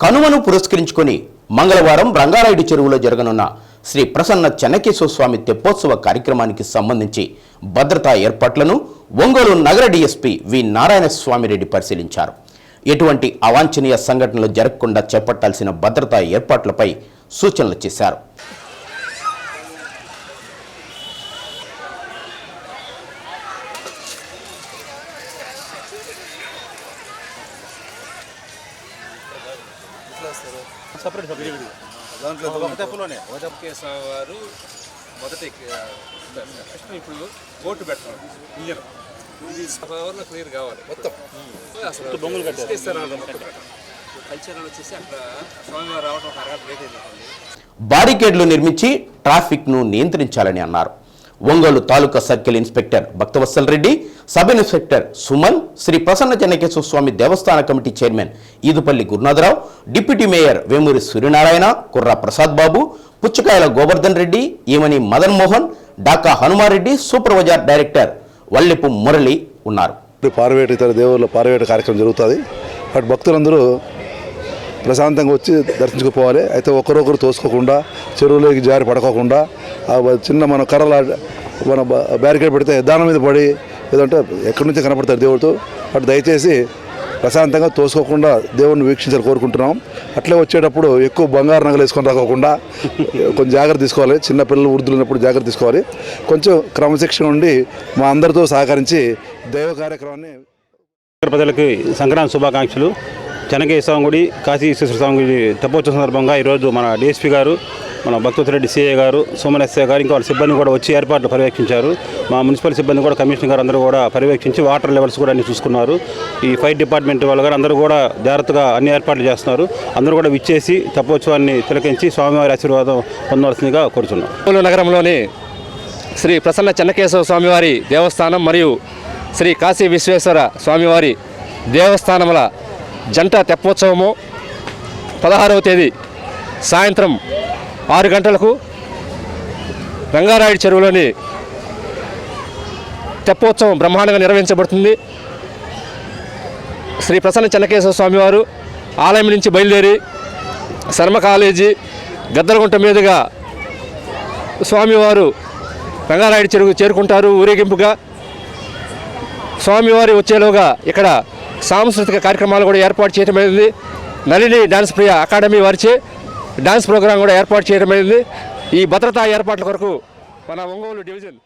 కనుమను పురస్కరించుకొని మంగళవారం రంగారాయుడు చెరువులో జరగనున్న శ్రీ ప్రసన్న చెన్నకేశ్వర స్వామి తెప్పోత్సవ కార్యక్రమానికి సంబంధించి భద్రతా ఏర్పాట్లను ఒంగోలు నగర డీఎస్పీ వి నారాయణ స్వామిరెడ్డి పరిశీలించారు. ఎటువంటి అవాంఛనీయ సంఘటనలు జరగకుండా చేపట్టాల్సిన భద్రతా ఏర్పాట్లపై సూచనలు చేశారు. Separate separate. దాంట్లో ఒక దెబ్బలోనే ఒక దెబ్బకే వారు మొదటి కృష్ణ ఇప్పుడు కోర్టు పెట్టడం ఇంజన్. ఇది క్లియర్ కావాలి. మొత్తం. అసలు బొంగులు కల్చర్ వచ్చేసి అక్కడ స్వామివారు రావడం ఒక అరగంట లేట్ అయింది. బారికేడ్లు నిర్మించి ట్రాఫిక్ను నియంత్రించాలని అన్నారు. Ongole taluka circle inspector Bhaktavatsal Reddy sub inspector Suman Sri Prasanna Chennakeshwara Swamy Devasthana committee chairman Edupalli Gurunatharao deputy mayor Vemuri Suryanarayana Kurra Prasad Babu Puchakayala Govardhan Reddy Emani Madan Mohan Daka Hanumareddy Bazar director Vallipu Murali ఉన్నారు. పార్వేటు ఇతర దేవుళ్ళ పారవేట కార్యక్రమం జరుగుతుంది. But భక్తులందరూ ప్రశాంతంగా వచ్చి దర్శించుకుపోవాలి. అయితే ఒకరొకరు తోసుకోకుండా చెరువులోకి జారి పడకోకుండా చిన్న మన కర్రల మన బ- బ్యారికేడ్ పెడితే దాని మీద పడి ఏదంటే ఎక్కడి నుంచి కనపడతారు దేవుడితో. అటు దయచేసి ప్రశాంతంగా తోసుకోకుండా దేవుణ్ణి వీక్షించాలని కోరుకుంటున్నాం. అట్లే వచ్చేటప్పుడు ఎక్కువ బంగారు నగలు వేసుకొని రాకోకుండా కొంచెం జాగ్రత్త తీసుకోవాలి. చిన్నపిల్లలు వృద్ధులు ఉన్నప్పుడు జాగ్రత్త తీసుకోవాలి. కొంచెం క్రమశిక్షణ ఉండి మా అందరితో సహకరించి దైవ కార్యక్రమాన్ని ప్రజలకి సంక్రాంతి శుభాకాంక్షలు. చెనకేశ్వర స్వామి గుడి కాశీ విశ్వేశ్వర స్వామి గుడి తెప్పోత్సవ సందర్భంగా ఈరోజు మన డిఎస్పీ గారు మన భక్తరెడ్డి సిఏ గారు సోమన్ గారు ఇంకా వాళ్ళ సిబ్బంది కూడా వచ్చి ఏర్పాట్లు పర్యవేక్షించారు. మా మున్సిపల్ సిబ్బంది కూడా కమిషనర్ గారు అందరూ కూడా పర్యవేక్షించి వాటర్ లెవెల్స్ కూడా అన్ని చూసుకున్నారు. ఈ ఫైర్ డిపార్ట్మెంట్ వాళ్ళు గారు అందరూ కూడా జాగ్రత్తగా అన్ని ఏర్పాట్లు చేస్తున్నారు. అందరూ కూడా విచ్చేసి తపోత్సవాన్ని తిలకించి స్వామివారి ఆశీర్వాదం పొందవలసిందిగా కోరుచున్నాం. నగరంలోని శ్రీ ప్రసన్న చెన్నకేశవ స్వామివారి దేవస్థానం మరియు శ్రీ కాశీ విశ్వేశ్వర స్వామివారి దేవస్థానముల జంట తెప్పోత్సవము పదహారవ తేదీ సాయంత్రం ఆరు గంటలకు రంగారాయుడు చెరువులోని తెప్పోత్సవం బ్రహ్మాండంగా నిర్వహించబడుతుంది. శ్రీ ప్రసన్న చెన్నకేశ్వర స్వామివారు ఆలయం నుంచి బయలుదేరి శర్మ కాలేజీ గద్దరగుంట మీదుగా స్వామివారు రంగారాయుడు చెరువు చేరుకుంటారు. ఊరేగింపుగా స్వామివారి వచ్చేలోగా ఇక్కడ సాంస్కృతిక కార్యక్రమాలు కూడా ఏర్పాటు చేయడం అయింది నళిని డాన్స్ ప్రియ అకాడమీ వారిచే డాన్స్ ప్రోగ్రాం కూడా ఏర్పాటు చేయడం అయింది ఈ భద్రతా ఏర్పాట్ల కొరకు మన ఒంగోలు డివిజన్